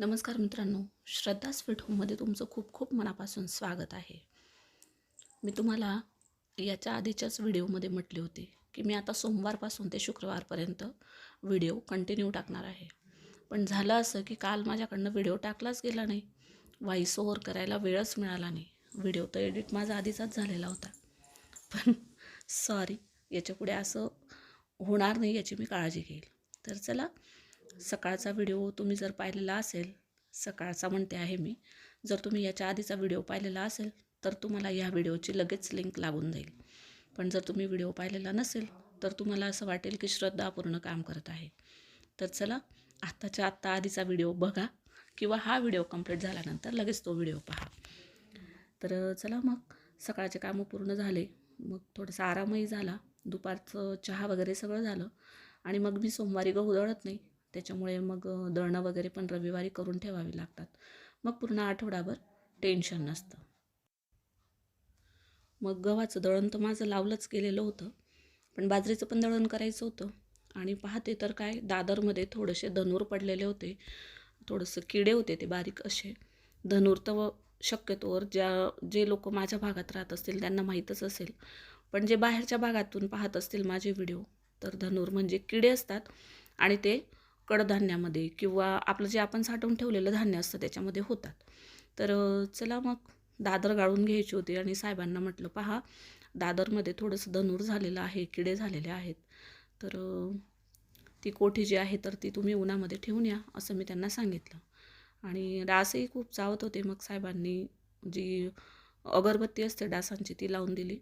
नमस्कार मित्रांनो श्रद्धा स्वीट होममध्ये तुमचं खूप खूप मनापासून स्वागत आहे. मी तुम्हाला याच्या आधीच्याच व्हिडिओमध्ये म्हटले होते की मी आता सोमवारपासून ते शुक्रवारपर्यंत व्हिडिओ कंटिन्यू टाकणार आहे. पण झालं असं की काल माझ्याकडनं व्हिडिओ टाकलाच गेला नाही. व्हॉइस ओव्हर करायला वेळच मिळाला नाही. व्हिडिओ तर एडिट माझा आधीचाच झालेला होता. पण सॉरी याच्यापुढे असं होणार नाही याची मी काळजी घेईल. तर चला सकाळचा व्हिडिओ तुम्ही जर पाहिलेला असेल सकाळचा म्हणते आहे मी जर तुम्ही याच्या आधीचा व्हिडिओ पाहिलेला असेल तर तुम्हाला ह्या व्हिडिओची लगेच लिंक लागून जाईल. पण जर तुम्ही व्हिडिओ पाहिलेला नसेल तर तुम्हाला असं वाटेल की श्रद्धा पूर्ण काम करत आहे. तर चला आत्ताच्या आत्ता आधीचा व्हिडिओ बघा किंवा हा व्हिडिओ कंप्लीट झाल्यानंतर लगेच तो व्हिडिओ पहा. तर चला मग सकाळचे कामं पूर्ण झाले मग थोडासा आरामही झाला दुपारचं चहा वगैरे सगळं झालं आणि मग मी सोमवारी गहू दळत नाही त्याच्यामुळे मग दळणं वगैरे पण रविवारी करून ठेवावी लागतात. मग पूर्ण आठवडाभर टेन्शन नसतं. मग गव्हाचं दळण तर माझं लावलंच गेलेलं होतं पण बाजरीचं पण दळण करायचं होतं. आणि पाहते तर काय दादरमध्ये थोडेसे धनूर पडलेले होते. थोडंसं किडे होते ते बारीक असे. धनूर तर शक्यतोवर ज्या जे लोक माझ्या भागात राहत असतील त्यांना माहीतच असेल. पण जे बाहेरच्या भागातून पाहत असतील माझे व्हिडिओ तर धनूर म्हणजे किडे असतात. आणि ते कडधान्यामध्ये किंवा आपलं जे आपण साठवून ठेवलेलं धान्य असतं त्याच्यामध्ये होतात. तर चला मग दादर गाळून घ्यायची होती आणि साहेबांना म्हटलं पहा दादरमध्ये थोडंसं धनूर झालेलं आहे किडे झालेले आहेत. तर ती कोठी जी आहे तर ती तुम्ही उन्हामध्ये ठेवून या असं मी त्यांना सांगितलं. आणि डासही खूप चावत होते. मग साहेबांनी जी अगरबत्ती असते डासांची ती लावून दिली.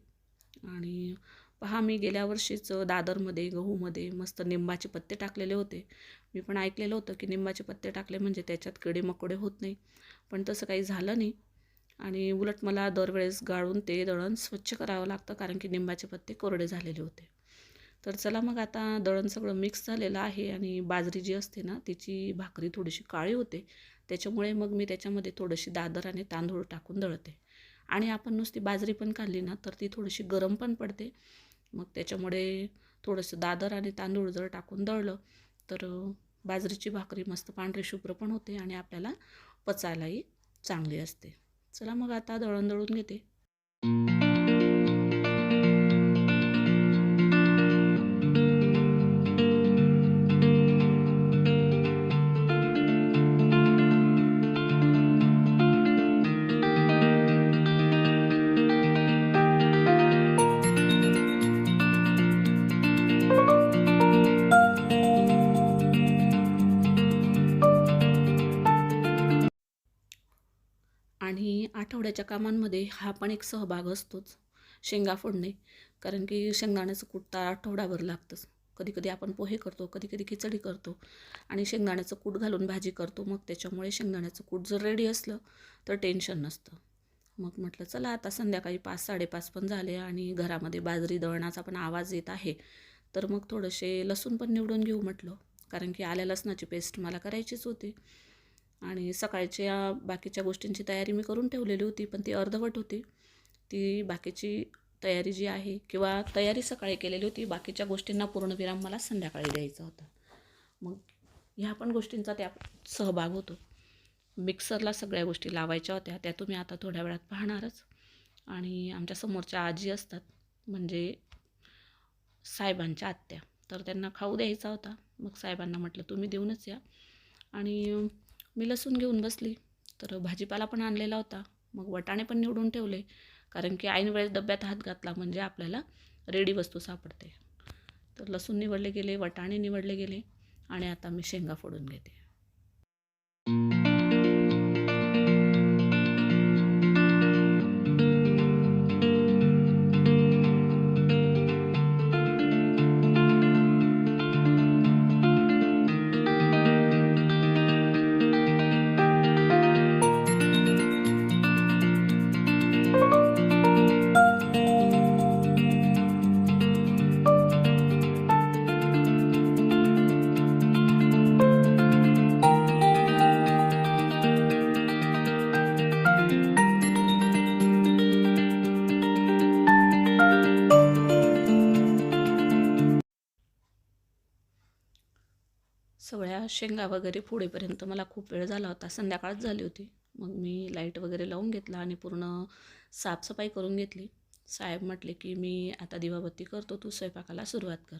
आणि पहा मी गेल्या वर्षीच दादरमध्ये गहूमध्ये मस्त निंबाचे पत्ते टाकलेले होते. मी पण ऐकलेलं होतं की निंबाचे पत्ते टाकले म्हणजे त्याच्यात किडे मकोडे होत नाही. पण तसं काही झालं नाही. आणि उलट मला दरवेळेस गाळून ते दळण स्वच्छ करावं लागतं कारण की निंबाचे पत्ते कोरडे झालेले होते. तर चला मग आता दळण सगळं मिक्स झालेलं आहे आणि बाजरी जी असते ना तिची भाकरी थोडीशी काळी होते. त्याच्यामुळे मग मी त्याच्यामध्ये थोडीशी दादर आणि तांदूळ टाकून दळते. आणि आपण नुसती बाजरी पण खाल्ली ना तर ती थोडीशी गरम पण पडते. मग त्याच्यामुळे थोडंसं दादर आणि तांदूळ जर टाकून दळलं तर बाजरीची भाकरी मस्त पांढरी शुभ्र पण होते आणि आपल्याला पचायलाही चांगली असते. चला मग आता दळण दळून घेते. आणि आठवड्याच्या कामांमध्ये हा पण एक सहभाग असतोच. शेंगा फोडणे कारण की शेंगदाण्याचं कुटता तर आठवडाभर लागतंच. कधी कधी आपण पोहे करतो कधी कधी खिचडी करतो आणि शेंगदाण्याचं कूट घालून भाजी करतो. मग त्याच्यामुळे शेंगदाण्याचं कूट जर रेडी असलं तर टेन्शन नसतं. मग म्हटलं चला आता संध्याकाळी पाच साडेपाच पण झाले आणि घरामध्ये बाजरी दळणाचा पण आवाज येत आहे. तर मग थोडेसे लसूण पण निवडून घेऊ म्हटलं. कारण की आल्या लसणाची पेस्ट मला करायचीच होती. आणि सकाळच्या बाकीच्या गोष्टींची तयारी मी करून ठेवलेली होती पण ती अर्धवट होती. ती बाकीची तयारी जी आहे किंवा तयारी सकाळी केलेली होती बाकीच्या गोष्टींना पूर्णविराम मला संध्याकाळी द्यायचा होता. मग ह्या पण गोष्टींचा त्या सहभाग होतो. मिक्सरला सगळ्या गोष्टी लावायच्या होत्या त्या तुम्ही आता थोड्या वेळात पाहणारच. आणि आमच्या समोरच्या आजी असतात म्हणजे साहेबांच्या आत्या. तर त्यांना खाऊ द्यायचा होता. मग साहेबांना म्हटलं तुम्ही देऊनच या. आणि मी लसूण घेऊन बसली. तर भाजीपाला पण आणलेला होता. मग वटाणे पण निवडून ठेवले. कारण की ऐन वेळेस डब्यात हात घातला म्हणजे आपल्याला रेडी वस्तू सापडते. तर लसूण निवडले गेले वटाणे निवडले गेले आणि आता मी शेंगा फोडून घेते. शेंगा वगैरे फोडेपर्यंत मला खूप वेळ झाला होता. संध्याकाळच झाली होती. मग मी लाइट वगैरे लावून घेतला आणि पूर्ण साफसफाई करून घेतली. साहेब म्हटले की मी आता दिवाबत्ती करतो तू स्वयंपाकाला सुरुवात कर.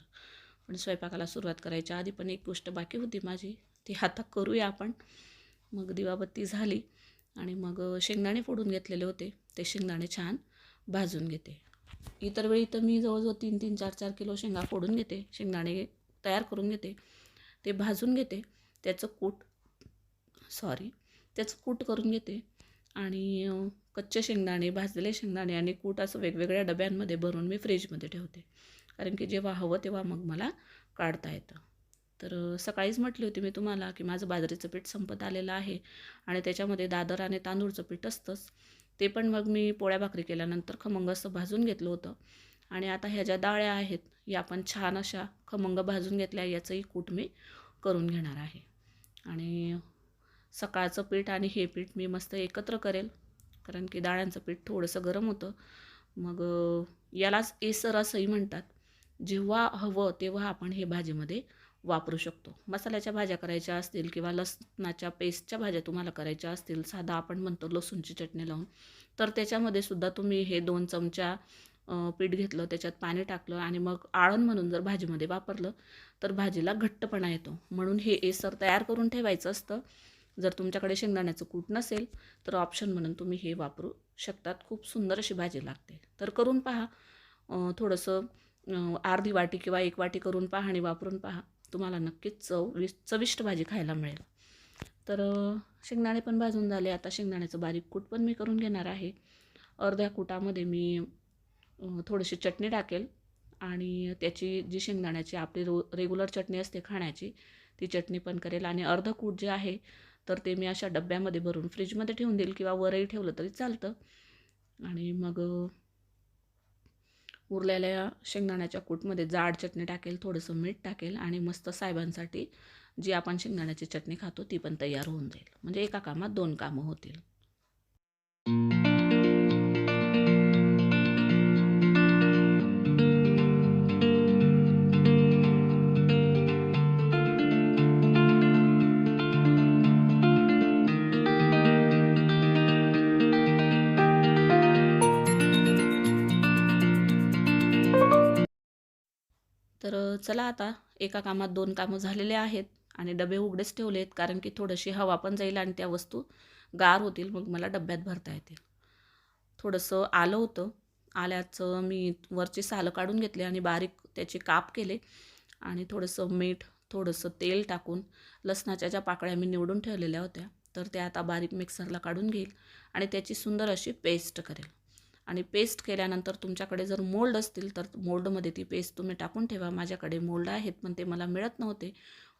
पण स्वयंपाकाला सुरुवात करायच्या आधी पण एक गोष्ट बाकी होती माझी. ती आता करूया आपण. मग दिवाबत्ती झाली आणि मग शेंगदाणे फोडून घेतलेले होते. ते शेंगदाणे छान भाजून घेते. इतर वेळी तर मी जवळजवळ तीन तीन चार चार किलो शेंगा फोडून घेते. शेंगदाणे तयार करून घेते. ते भाजून घेते. त्याचं कूट सॉरी त्याचं कूट करून घेते. आणि कच्चे शेंगदाणे भाजलेले शेंगदाणे आणि कूट असं वेगवेगळ्या डब्यांमध्ये भरून मी फ्रीजमध्ये ठेवते. कारण की जेव्हा हवं तेव्हा मग मला काढता येतं. तर सकाळीच म्हटली होती मी तुम्हाला की माझं बाजरीचं पीठ संपत आलेलं आहे आणि त्याच्यामध्ये दादर आणि तांदूळचं पीठ असतंच. ते पण मग मी पोळ्या भाकरी केल्यानंतर खमंग असं भाजून घेतलं होतं. आणि आता ह्या ज्या डाळ्या आहेत या आपण छान अशा खमंग भाजून घेतल्या याचंही कूट मी करून घेणार आहे. आणि सकाळचं पीठ आणि हे पीठ मी मस्त एकत्र करेल कारण की डाळ्यांचं पीठ थोडंसं गरम होतं. मग यालाच एसर असंही म्हणतात. जेव्हा हवं तेव्हा आपण हे भाजीमध्ये वापरू शकतो. मसाल्याच्या भाज्या करायच्या असतील किंवा लसणाच्या पेस्टच्या भाज्या तुम्हाला करायच्या असतील साधा आपण म्हणतो लसूणची चटणी लावून तर त्याच्यामध्ये सुद्धा तुम्ही हे दोन चमचा पीठ घेतलं त्याच्यात पाणी टाकलं आणि मग आळण म्हणून जर भाजीमध्ये वापरलं तर भाजीला घट्टपणा येतो. म्हणून हे एसर तयार करून ठेवायचं असतं. जर तुमच्याकडे शेंगदाण्याचं कूट नसेल तर ऑप्शन म्हणून तुम्ही हे वापरू शकतात. खूप सुंदर अशी भाजी लागते. तर करून पहा. थोडंसं अर्धी वाटी किंवा एक वाटी करून पहा आणि वापरून पहा. तुम्हाला नक्कीच चव वि चविष्ट भाजी खायला मिळेल. तर शेंगदाणे पण भाजून झाले. आता शेंगदाण्याचं बारीक कूट पण मी करून घेणार आहे. अर्ध्या कुटामध्ये मी थोडीशी चटणी टाकेल आणि त्याची जी शेंगदाण्याची आपली रो रेग्युलर चटणी असते खाण्याची ती चटणी पण करेल. आणि अर्ध कूट जे आहे तर ते मी अशा डब्यामध्ये भरून फ्रीजमध्ये ठेवून देईल किंवा वरही ठेवलं तरी चालतं. आणि मग उरलेल्या शेंगदाण्याच्या कूटमध्ये जाड चटणी टाकेल थोडंसं मीठ टाकेल आणि मस्त साहेबांसाठी जी आपण शेंगदाण्याची चटणी खातो ती पण तयार होऊन जाईल. म्हणजे एका कामात दोन कामं होतील. चला आता एका कामात दोन कामं झालेले आहेत आणि डबे उघडेच ठेवले आहेत कारण की थोडीशी हवा पण जाईल आणि त्या वस्तू गार होतील मग मला डब्यात भरता येतील. थोडंसं आलं होतं. आल्याचं मी वरची सालं काढून घेतले आणि बारीक त्याचे काप केले आणि थोडंसं मीठ थोडंसं तेल टाकून लसणाच्या ज्या पाकळ्या मी निवडून ठेवलेल्या होत्या तर त्या आता बारीक मिक्सरला काढून घेईल आणि त्याची सुंदर अशी पेस्ट करेल. आणि पेस्ट केल्यानंतर तुमच्याकडे जर मोल्ड असतील तर मोल्डमध्ये ती पेस्ट तुम्ही टाकून ठेवा. माझ्याकडे मोल्ड आहेत पण ते मला मिळत नव्हते.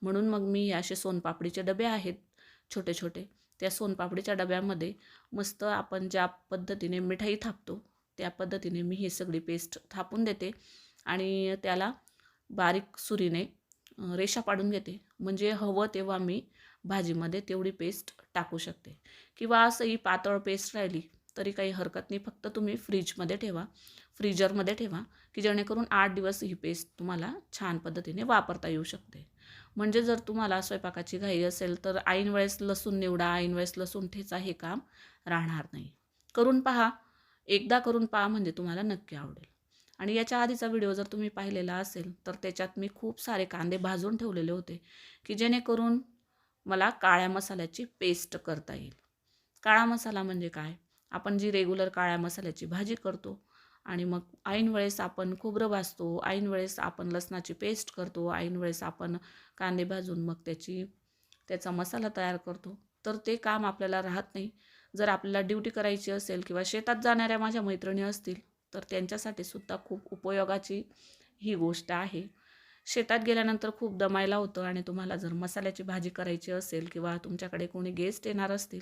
म्हणून मग मी हे असे सोनपापडीचे डबे आहेत छोटे छोटे त्या सोनपापडीच्या डब्यामध्ये मस्त आपण ज्या पद्धतीने मिठाई थापतो त्या पद्धतीने मी ही सगळी पेस्ट थापून देते आणि त्याला बारीक सुरीने रेषा पाडून घेते. म्हणजे हवं तेव्हा मी भाजीमध्ये तेवढी पेस्ट टाकू शकते. किंवा असंही पातळ पेस्ट राहिली तरी काही हरकत नाही. फक्त तुम्ही फ्रीजमध्ये ठेवा. फ्रीजरमध्ये ठेवा की जेणेकरून आठ दिवस ही पेस्ट तुम्हाला छान पद्धतीने वापरता येऊ शकते. म्हणजे जर तुम्हाला स्वयंपाकाची घाई असेल तर ऐन वेळेस लसूण निवडा ऐन वेळेस लसूण ठेचा हे काम राहणार नाही. करून पहा. एकदा करून पहा म्हणजे तुम्हाला नक्की आवडेल. आणि याच्या आधीचा व्हिडिओ जर तुम्ही पाहिलेला असेल तर त्याच्यात मी खूप सारे कांदे भाजून ठेवलेले होते की जेणेकरून मला काळ्या मसाल्याची पेस्ट करता येईल. काळा मसाला म्हणजे काय? आपण जी रेग्युलर काळ्या मसाल्याची भाजी करतो आणि मग ऐन वेळेस आपण खोबरं भाजतो ऐन वेळेस आपण लसणाची पेस्ट करतो ऐन वेळेस आपण कांदे भाजून मग त्याची त्याचा मसाला तयार करतो. तर ते काम आपल्याला राहत नाही. जर आपल्याला ड्युटी करायची असेल किंवा शेतात जाणाऱ्या माझ्या मैत्रिणी असतील तर त्यांच्यासाठी सुद्धा खूप उपयोगाची ही गोष्ट आहे. शेतात गेल्यानंतर खूप दमायला होतं आणि तुम्हाला जर मसाल्याची भाजी करायची असेल किंवा तुमच्याकडे कोणी गेस्ट येणार असतील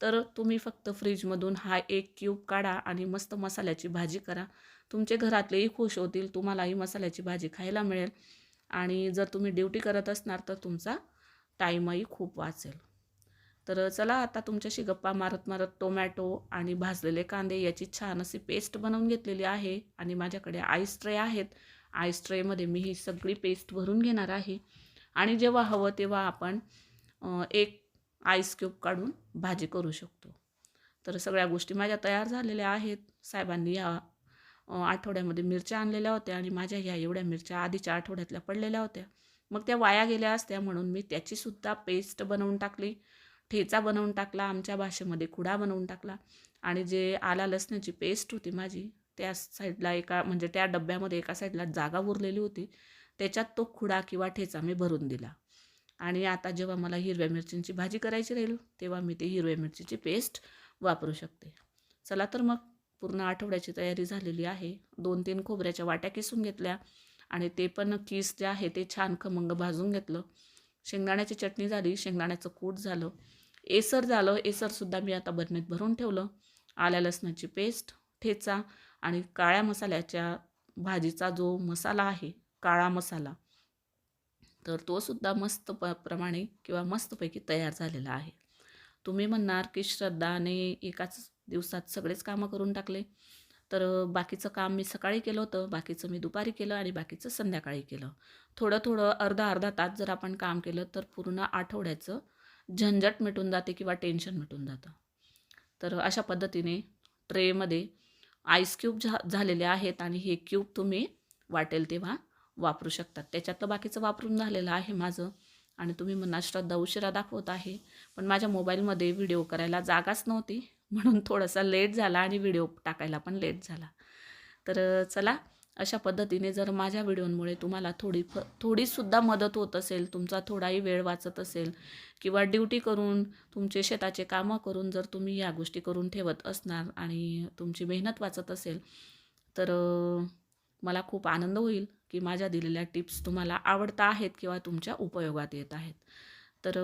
तर तुम्ही फक्त फ्रीजमधून हा एक क्यूब काढा आणि मस्त मसाल्याची भाजी करा. तुमचे घरातलेही खुश होतील तुम्हालाही मसाल्याची भाजी खायला मिळेल. आणि जर तुम्ही ड्युटी करत असणार तर तुमचा टाईमही खूप वाचेल. तर चला आता तुमच्याशी गप्पा मारत मारत टोमॅटो आणि भाजलेले कांदे याची छान अशी पेस्ट बनवून घेतलेली आहे. आणि माझ्याकडे आईस ट्रे आहेत. आईस ट्रेमध्ये मी ही सगळी पेस्ट भरून घेणार आहे. आणि जेव्हा हवं तेव्हा आपण एक आईस क्यूब काढून भाजी करू शकतो. तर सगळ्या गोष्टी माझ्या तयार झालेल्या आहेत. साहेबांनी या आठवड्यामध्ये मिरच्या आणलेल्या होत्या आणि माझ्या ह्या एवढ्या मिरच्या आधीच्या आठवड्यातल्या पडलेल्या होत्या. मग त्या वाया गेल्या असत्या म्हणून मी त्याचीसुद्धा पेस्ट बनवून टाकली. ठेचा बनवून टाकला आमच्या भाषेमध्ये खुडा बनवून टाकला. आणि जे आला लसणाची पेस्ट होती माझी त्या साईडला एका म्हणजे त्या डब्यामध्ये एका साईडला जागा उरलेली होती. त्याच्यात तो खुडा किंवा ठेचा मी भरून दिला. आणि आता जेव्हा मला हिरव्या मिरचींची भाजी करायची राहील तेव्हा मी ते हिरव्या मिरचीची पेस्ट वापरू शकते. चला तर मग पूर्ण आठवड्याची तयारी झालेली आहे. दोन तीन खोबऱ्याच्या वाट्या किसून घेतल्या आणि ते पण किस जे आहे ते छान खमंग भाजून घेतलं. शेंगदाण्याची चटणी झाली शेंगदाण्याचं कूट झालं. एसर झालं एसरसुद्धा मी आता बरणीत भरून ठेवलं. आल्या लसणाची पेस्ट ठेचा आणि काळ्या मसाल्याच्या भाजीचा जो मसाला आहे काळा मसाला तर तो सुद्धा मस्त प प्रमाणे किंवा मस्तपैकी तयार झालेला आहे. तुम्ही म्हणणार की श्रद्धाने एकाच दिवसात सगळेच कामं करून टाकले. तर बाकीचं काम मी सकाळी केलं होतं बाकीचं मी दुपारी केलं आणि बाकीचं संध्याकाळी केलं. थोडं थोडं अर्धा अर्धा तास जर आपण काम केलं तर पूर्ण आठवड्याचं झंझट मिटून जाते किंवा टेन्शन मिटून जातं. तर अशा पद्धतीने ट्रेमध्ये आईस क्यूब झा झालेले आहेत आणि हे क्यूब तुम्ही वाटेल तेव्हा वापरू शकतात. त्याच्यातलं बाकीचं वापरून झालेलं आहे माझं. आणि तुम्ही म्हणा श्रद्धा उशिरा दाखवत आहे. पण माझ्या मोबाईलमध्ये व्हिडिओ करायला जागाच नव्हती. म्हणून थोडासा लेट झाला आणि व्हिडिओ टाकायला पण लेट झाला. तर चला अशा पद्धतीने जर माझ्या व्हिडिओमुळे तुम्हाला थोडी फ थोडीसुद्धा मदत होत असेल तुमचा थोडाही वेळ वाचत असेल किंवा ड्युटी करून तुमचे शेताचे कामं करून जर तुम्ही या गोष्टी करून ठेवत असणार आणि तुमची मेहनत वाचत असेल तर मला खूप आनंद होईल. की माझ्या दिलेल्या टिप्स तुम्हाला आवडता आहेत किंवा तुमच्या उपयोगात येत आहेत. तर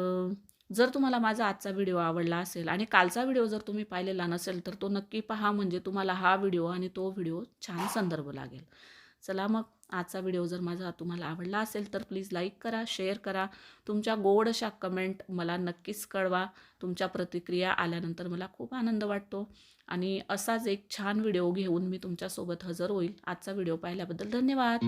जर तुम्हाला माझा आजचा व्हिडिओ आवडला असेल आणि कालचा व्हिडिओ जर तुम्ही पाहिलेला नसेल तर तो नक्की पहा म्हणजे तुम्हाला हा व्हिडिओ आणि तो व्हिडिओ छान संदर्भ लागेल. चला मग आजचा व्हिडिओ जर माझा तुम्हाला आवडला असेल तर प्लीज लाईक करा शेअर करा. तुमच्या गोड अशा कमेंट मला नक्कीच कळवा. तुमच्या प्रतिक्रिया आल्यानंतर मला खूप आनंद वाटतो. आणि असाच एक छान व्हिडिओ घेऊन मी तुमच्यासोबत हजर होईल. आजचा व्हिडिओ पाहिल्याबद्दल धन्यवाद.